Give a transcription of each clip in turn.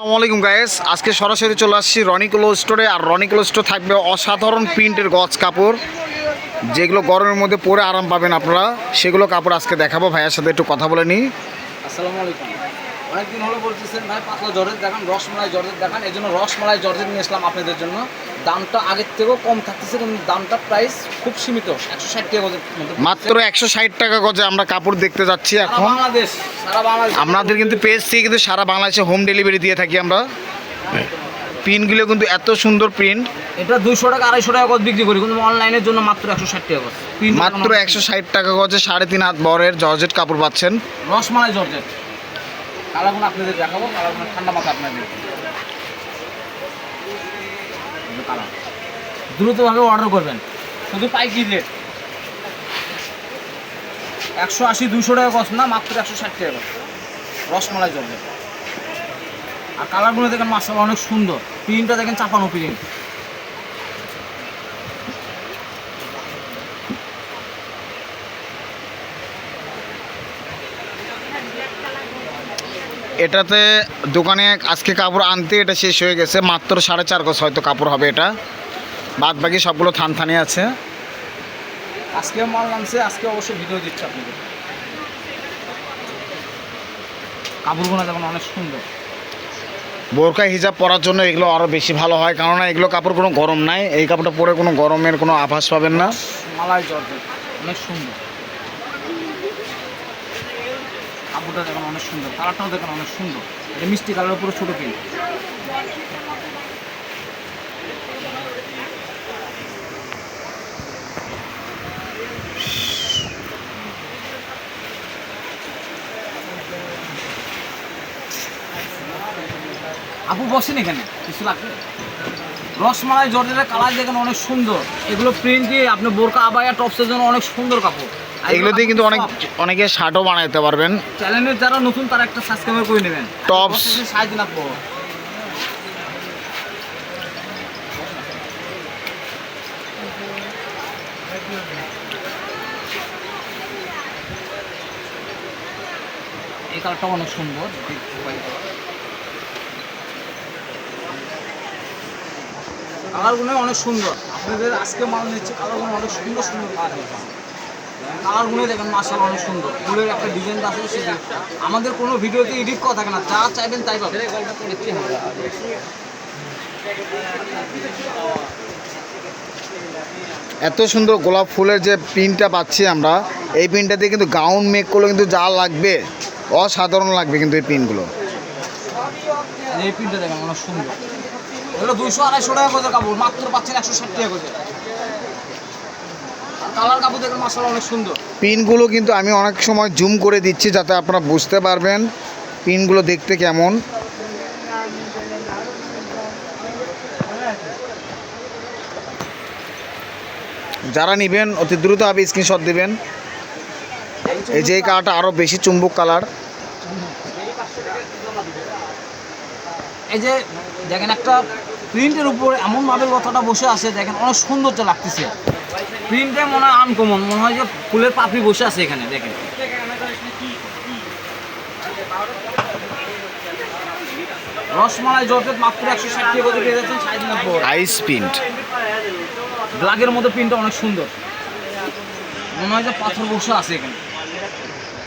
আসসালামু আলাইকুম গায়েস আজকে সরাসরি চলে আসছি রনিকোলো স্টোরে আর রনিকোলো স্টোর থাকবে অসাধারণ প্রিন্টের গজ কাপড়, যেগুলো গরমের মধ্যে পরে আরাম পাবেন আপনারা। সেগুলো কাপড় আজকে দেখাবো, ভাইয়ের সাথে একটু কথা বলে নিই। আসসালামু আলাইকুম। অনেকদিন হলো বলতেছেন, ভাই, পাতলা জর্জেট দেখান, রসমালাই জর্জের দেখান। এই জন্য রসমালাই জর্জেট নিয়ে আসলাম আপনাদের জন্য। দামটা আগের থেকেও কম থাকতেছে কিন্তু দামটা প্রাইস খুব সীমিত একশো ষাট টাকা গজের মাত্র একশো ষাট টাকা গজে আমরা কাপড় দেখতে যাচ্ছি এখন। বাংলাদেশ সারা বাংলাদেশ। আপনাদের কিন্তু পেজ থেকে কিন্তু সারা বাংলাদেশে হোম ডেলিভারি দিয়ে থাকি আমরা। প্রিন্টগুলো কিন্তু এত সুন্দর প্রিন্ট এটা দুইশো টাকা আড়াইশো টাকা গজ বিক্রি করি কিন্তু অনলাইনের জন্য মাত্র একশো ষাট টাকা গজ। মাত্র একশো ষাট টাকা গজে সাড়ে তিন হাত বরের জর্জেট কাপড় পাচ্ছেন। রসমালাই জর্জেট। কালারগুলো আপনাদের দেখাবো কালারগুলো ঠান্ডা মাথা আপনাদের। দ্রুতভাবে অর্ডার করবেন। শুধু পাইকি রেট একশো আশি দুশো টাকা কষ্ট না, মাত্র একশো ষাট টাকা রসমালাই চলবে। আর কালারগুলো দেখেন মাসাল অনেক সুন্দর। প্রিন্টটা দেখেন চাপানো প্রিন্ট এটাতে দোকানে আজকে কাপড় আনতে এটা শেষ হয়ে গেছে মাত্র সাড়ে চার গজ হয়তো কাপড় হবে এটা। বাদ বাকি সবগুলো থান থানি আছে। আজকে মাল নামছে আজকে অবশ্যই ভিডিও দিচ্ছে আপনাদের। কাপড়গুলো দেখুন অনেক সুন্দর। বোরকা হিজাব পরার জন্য এগুলো আরও বেশি ভালো হয় কেননা এগুলো কাপড় কোনো গরম নাই এই কাপড়টা পরে কোনো গরমের কোনো আভাস পাবেন না। মালাই জর্জেট অনেক সুন্দর। কাপড়টা দেখুন অনেক সুন্দর, কালারটাও দেখুন অনেক সুন্দর। এটা মিষ্টি কালারের উপরে ছোটো প্রিন্ট আপু বসেন এখানে, কিছু লাগবে? রসমালাই জর্জেটের কালার দেখেন অনেক সুন্দর। এগুলো প্রিন্ট দিয়ে আপনি বোরকা আবায়া টপসের জন্য অনেক সুন্দর কাপড়। এগুলো দিয়ে কিন্তু অনেক অনেকে শার্টও বানাইতে পারবেন। চ্যানেলের যারা নতুন তারা একটা সাবস্ক্রাইবার করে নেবেন। টপস সাইজ দিন আপু এই কালারটা অনেক সুন্দর। কালারগুলো অনেক সুন্দর। আপনাদের আজকে মাল নিচ্ছে কালারগুলো অনেক সুন্দর সুন্দর কালার কালারগুলো দেখেন মাসাল অনেক সুন্দর। ফুলের একটা ডিজাইন আছে সেটা আমাদের কোনো ভিডিওতে এডিট করা থাকে না যা চাইবেন তাই পাবেন। এত সুন্দর গোলাপ ফুলের যে প্রিন্টটা পাচ্ছি আমরা এই প্রিন্টটা দিয়ে কিন্তু গাউন মেক করলে কিন্তু যা লাগবে অসাধারণ লাগবে কিন্তু এই প্রিন্টগুলো। এই প্রিন্টটা দেখেন অনেক সুন্দর। এগুলো দুইশো আড়াইশো টাকা কাপড় মাত্র পাচ্ছেন একশো ষাট টাকা কালার কাপড় মাসাল অনেক সুন্দর। পিনগুলো কিন্তু আমি অনেক সময় জুম করে দিচ্ছি যাতে আপনারা বুঝতে পারবেন পিনগুলো দেখতে কেমন। যারা নেবেন অতি দ্রুত আপনি স্ক্রিনশট দিবেন। এই যে এই কালারটা আরও বেশি চুম্বক কালার। এই যে দেখেন একটা প্রিন্টের উপরে এমন ভাবে লতাটা বসে আছে দেখেন অনেক সুন্দর সৌন্দর্য লাগতেছে। প্রিন্টে মনে হয় আনকমন মনে হয় যে ফুলের পাপড়ি বসে আছে এখানে দেখেন। রসমালাই জর্জেট মাত্র একশো ষাট টাকা করে পেয়ে যাচ্ছেন সাড়ে আইস প্রিন্ট ব্ল্যাকের মধ্যে প্রিন্টটা অনেক সুন্দর। মনে হয় যে পাথর বসে আছে এখানে।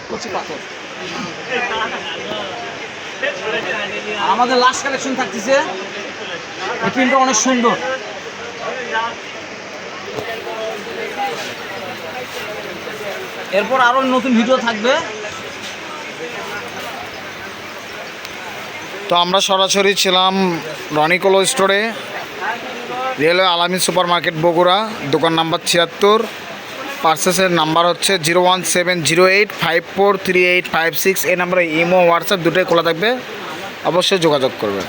কচি পাথর। আমাদের লাস্ট কালেকশন থাকতেছে এই প্রিন্টটা অনেক সুন্দর। এরপর আরও নতুন ভিডিও থাকবে। তো আমরা সরাসরি ছিলাম রনিকোলো স্টোরে। রেলওয়ে আলামী সুপার মার্কেট বগুড়া, দোকান নাম্বার ছিয়াত্তর। পার্সেসের নাম্বার হচ্ছে zero one seven zero eight five four three eight five six. এই নাম্বারে ইমো, হোয়াটসঅ্যাপ দুটোই খোলা থাকবে। অবশ্যই যোগাযোগ করবে